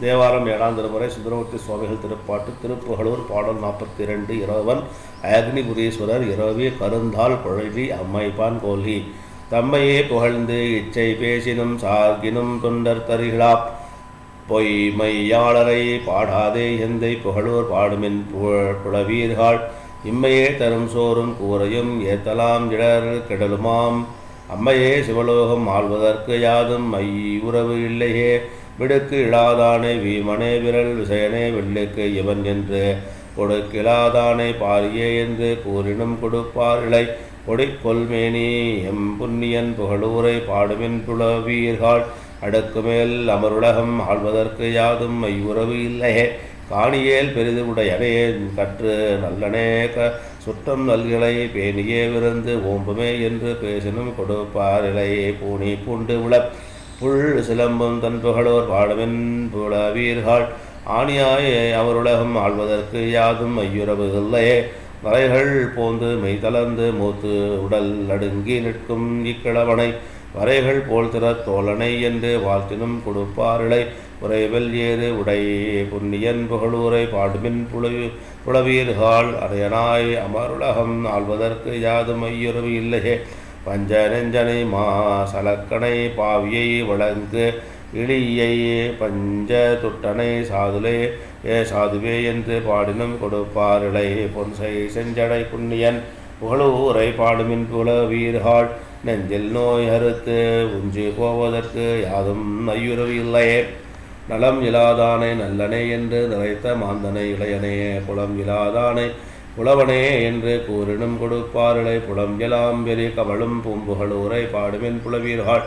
தேவாரம் ஏழாம் திருமுறை சுந்தரமூர்த்தி சுவாமிகள் திருப்பாட்டு திருப்புகழூர் பாடல் நாற்பத்தி இரண்டு இரவன் அக்னிபுரீஸ்வரர் இரவி கருந்தால் குழவி அம்மைப்பான் கோலி. தம்மையே புகழ்ந்து இச்சை பேசினும் சார்கினும் தொண்டர் தரிகளாப் பொய்மையாளரை பாடாதே எந்தை புகழூர் பாடுமின் புகழ் புலவீர்கள். இம்மையே தரும் சோறும் கூரையும் ஏத்தலாம் இடர் கெடலுமாம். அம்மையே சிவலோகம் ஆள்வதற்கு யாதும் மை உறவு இல்லையே. விடுக்கு இழாதானே வீமனே விரல் விசயனே வெள்ளுக்கு இவன் என்று. கொடுக்கிலாதானே பாரியே என்று கூறினும் கொடுப்பார் இலை கொடிக்கொல்மேனி எம் புண்ணியன் புகழூரை பாடுமின் புலவீர்கள். அடுக்குமேல் அமருலகம் ஆழ்வதற்கு யாதும் மையுறவு இல்லையே. காணியேல் பெரிது உடையனே கற்று நல்லனே க சுற்றம் நல்கிளை பேணியே விருந்து. ஓம்புமே என்று பேசினும் கொடுப்பார் இளையே பூனி பூண்டு உள புல் சிலம்பும் தன் புகழோர் வாழவின் புலவீர்கள். ஆணியாயே அவருலகம் ஆள்வதற்கு யாதும் ஐயுறவு இல்லையே. வரைகள் போந்து மெய்தளர்ந்து மூத்து உடல் நடுங்கி நிற்கும் இக்கிழவனை. வரைகள் போல் திற தோழனை என்று வாழ்த்தினும் கொடுப்பாரிளை. உறைவல் ஏறு உடை புண்ணியன் புகழூரை பாடுமின் புலவி புலவீர்கால் அரையனாய் அமருலகம் ஆள்வதற்கு யாதும் ஐயுறவு இல்லையே. பஞ்சரஞ்சனை மா சலக்கனை பாவியை வழங்கு இழியை பஞ்ச துட்டனை சாதுலே ஏ சாதுவே என்று பாடினும் கொடுப்பாரிளை. பொன்சை செஞ்சடை புண்ணியன் புகழூரை பாடுமின் புல வீர்கள் நெஞ்சில் நோய் அறுத்து உஞ்சி போவதற்கு யாதும் ஐயுறவு இல்லையே. நலம் இலாதானே நல்லனே என்று நிறைத்த மாந்தனை இளையனே புலம் இலாதானே புலவனே என்று கூறினும் கொடுப்பாருளை புலம் எலாம் பெரி கவளும் பூம்புகளூரை பாடுமென் புலவீர்கள்.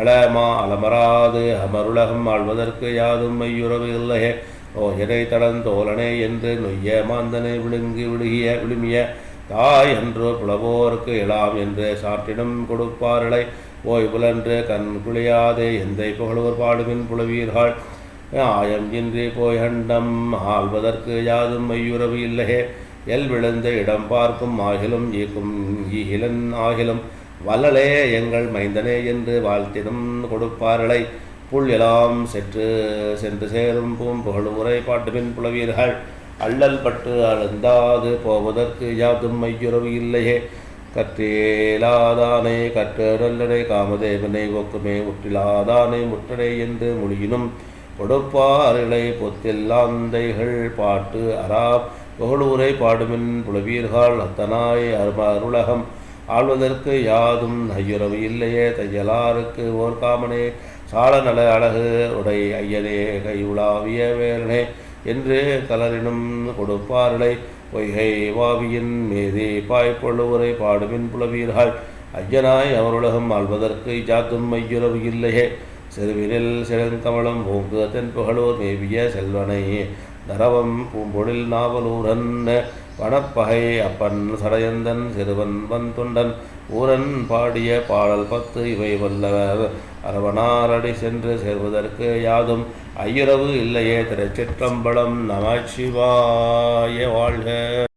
அலமா அலமராது அமருலகம் ஆழ்வதற்கு யாதும் மையுறவு இல்லையே ஓயனை தளந்தோலனே என்று நொய்ய மாந்தனை விழுங்கி விழுகிய விழுமிய தாய் என்று புலவோருக்கு இளாம் என்று சாற்றினும் கொடுப்பாருளை. ஓய் புலன்று கண் குளியாதே எந்தை புகழூர் பாடுமின் புலவீர்கள். ஆயம் இன்றி போய் ஹண்டம் ஆள்வதற்கு யாதும் மையுறவு இல்லையே. எல் விழுந்த இடம் பார்க்கும் ஆகிலும் ஈக்கும் இகிலன் ஆகிலும். வல்லலே எங்கள் மைந்தனே என்று வாழ்த்தினும் கொடுப்பார்களை. புல் எல்லாம் சென்று சென்று சேரும் பூம்புகழூரை பாட்டுமின் புலவீர்கள். அள்ளல் பட்டு அழுந்தாது போவதற்கு யாதும் மையுறவு இல்லையே. கற்றேலாதானே கற்றடல்லடை காமதேவனை ஒக்குமே முற்றிலாதானே முற்றடை என்று மொழியினும் கொடுப்பார்களை. பொத்தில்லாந்தைகள் பாட்டு அராப் புகழூரை பாடுமின் புலவீர்கள் அத்தனாய் அருளகம். ஆள்வதற்கு யாதும் ஐயுறவு இல்லையே தையலாருக்கு ஓர் காமனே சால நல அழகு உடை ஐயனே கை வேலனே. என்று கலரினும் கொடுப்பார்களை பொய்கை வாவியின் மீதி பாய்ப்பொழுவுரை பாடுமின் புலவீர்கள் ஐயனாய் அவருலகம் ஆள்வதற்கு ஜாத்தும் ஐயுறவு இல்லையே செருவிரில் செழுங்கமலம் ஓங்கு தென் புகழூர் மேவிய செல்வனை. தரவம் பூம்பொழில் நாவலூரன் வனப்பகை அப்பன் சடையந்தன் சிறுவன் வந்தொண்டன் ஊரன் பாடிய பாடல் பத்து இவை வல்லவர். அரவணாரடி சென்று சேர்வதற்கு யாதும் ஐயுறவு இல்லையே. திருச்சிற்றம்பலம் நமச்சிவாய வாழ்க.